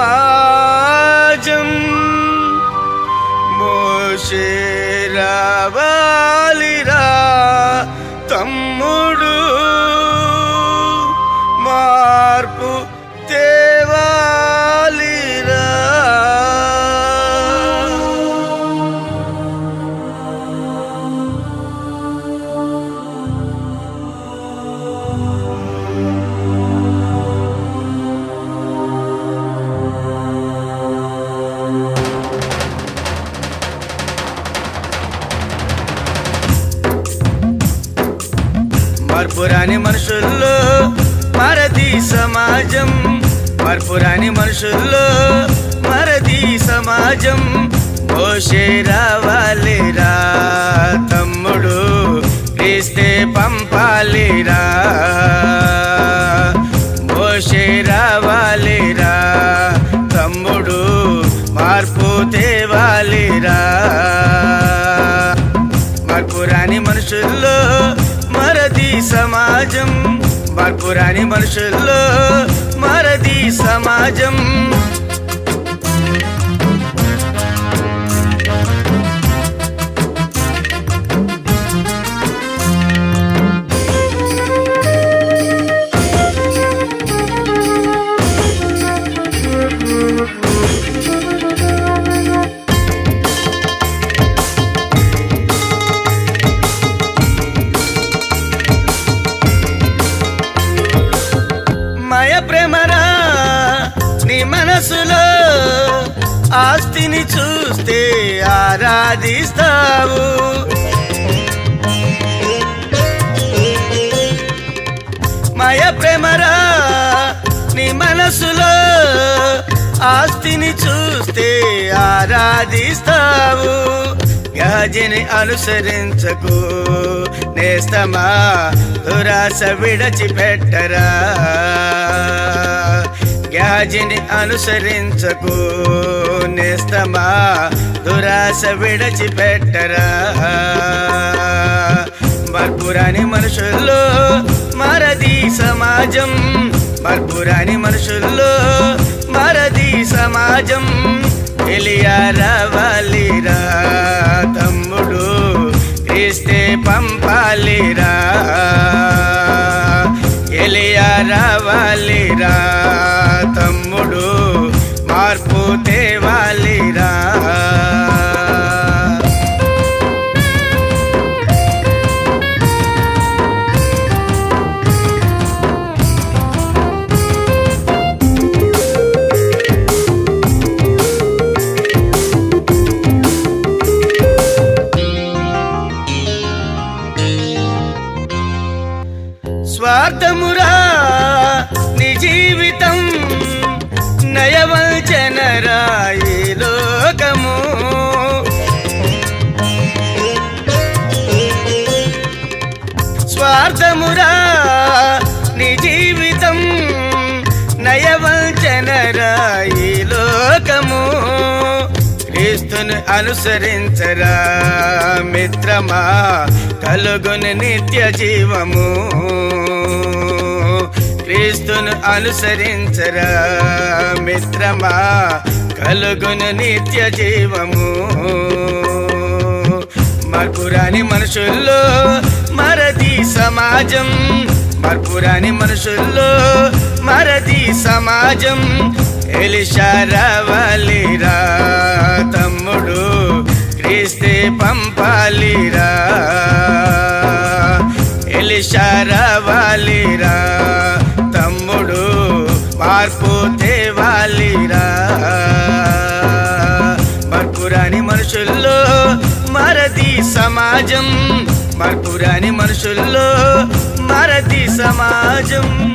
సమాజం మోషే రావాలిరా తమ్ము మార్పురాని మనుషుల్లో మరది సమాజం. మార్పురాని మనుషుల్లో మరది సమాజం. మోషే రావాలిరా తమ్ముడు క్రీస్తే పంపాలిరా? మోషే రావాలిరా తమ్ముడు మార్పు తేవాలిరా? సమాజం మార్పురాని మనుషుల్లో మరది సమాజం. మనసులో ఆస్తిని చూస్తే ఆరాధిస్తావు. మయ ప్రేమరా నీ మనసులో ఆస్తిని చూస్తే ఆరాధిస్తావు. గాజిని అనుసరించకు నేస్తమా దురాశ విడచిపెట్టరా. గాజిని అనుసరించకు నేస్తమా? దురాశ విడచిపెట్టరా? మర్పురాని మనుషుల్లో మరది సమాజం. మర్పురాని మనుషుల్లో మరది సమాజం. ఎలియా రావాలిరా తమ్ముడు క్రీస్తే పంపాలిరా. ఎలియా రావాలిరా తమ్ముడు మార్పు తేవాలిరా. స్వార్థము క్రీస్తుని అనుసరించరా మిత్రమా కలుగుని నిత్య జీవము. క్రీస్తును అనుసరించరా మిత్రమా కలుగును నిత్య జీవము. మర్పురాని మనుషుల్లో మరది సమాజం మర్పురాని మనుషుల్లో సమాజం ఎలిషారవలిరా తమ్ముడు క్రీస్తే పంపాలిరా. ఎలిషారవలిరా తమ్ముడు మార్పు తేవాలిరా. మర్పురాని మనుషుల్లో మరది సమాజం మర్పురాని మనుషుల్లో మరది సమాజం.